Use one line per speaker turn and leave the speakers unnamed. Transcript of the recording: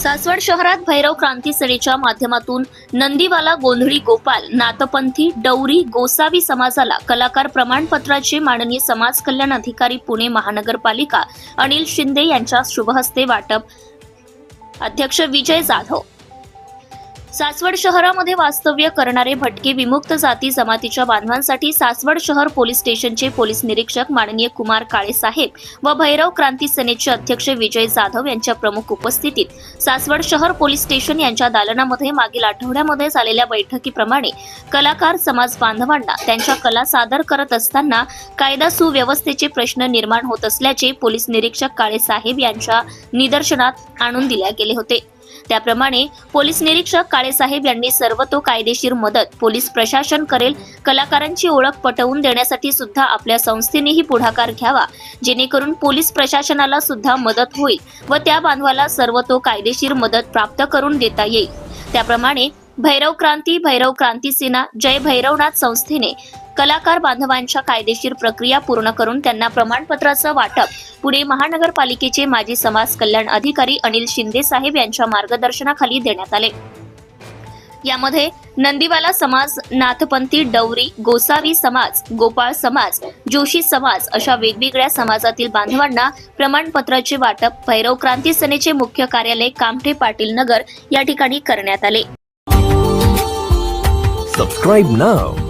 सासवड शहरात भैरव क्रांती सेनेच्या माध्यमातून नंदीवाला गोंधळी गोपाल नाथपंथी डौरी गोसावी समाजाला कलाकार प्रमाणपत्राचे माननीय समाज कल्याण अधिकारी पुणे महानगरपालिका अनिल शिंदे यांच्या शुभहस्ते वाटप. अध्यक्ष विजय जाधव सासवड शहरामध्ये वास्तव्य करणारे भटके विमुक्त जाती जमातीच्या बांधवांसाठी सासवड शहर पोलीस स्टेशनचे पोलीस निरीक्षक माननीय कुमार काळे साहेब व भैरव क्रांती सेनेचे अध्यक्ष विजय जाधव यांच्या प्रमुख उपस्थितीत सासवड शहर पोलीस स्टेशन यांच्या दालनामध्ये मागील आठवड्यामध्ये झालेल्या बैठकीप्रमाणे कलाकार समाज बांधवांना त्यांच्या कला सादर करत असताना कायदा सुव्यवस्थेचे प्रश्न निर्माण होत असल्याचे पोलीस निरीक्षक काळे साहेब यांच्या निदर्शनात आणून दिल्या गेले होते. त्याप्रमाणे पोलीस निरीक्षक काळेसाहेब यांनी सर्व तो कायदेशीर मदत पोलीस प्रशासन करेल कलाकारांची ओळख पटवून देण्यासाठी सुद्धा आपल्या संस्थेनेही पुढाकार घ्यावा. जेणेकरून पोलीस प्रशासनाला सुद्धा मदत होईल व त्या बांधवाला सर्व तो कायदेशीर मदत प्राप्त करून देता येईल. त्याप्रमाणे भैरव क्रांती भैरव क्रांती सेना जय भैरवनाथ संस्थेने कलाकार बांधवांच्या कायदेशीर प्रक्रिया पूर्ण करून त्यांना प्रमाणपत्राचं वाटप. पुणे महानगरपालिकेचे माजी समाज कल्याण अधिकारी अनिल शिंदे साहेब यांच्या मार्गदर्शनाखाली देण्यात आले. यामध्ये नंदीवाला समाज नाथपंथी डौरी गोसावी समाज गोपाळ समाज जोशी समाज अशा वेगवेगळ्या समाजातील बांधवांना प्रमाणपत्राचे वाटप भैरव क्रांती सेनेचे मुख्य कार्यालय कामठे पाटील नगर या ठिकाणी करण्यात आले.
Subscribe now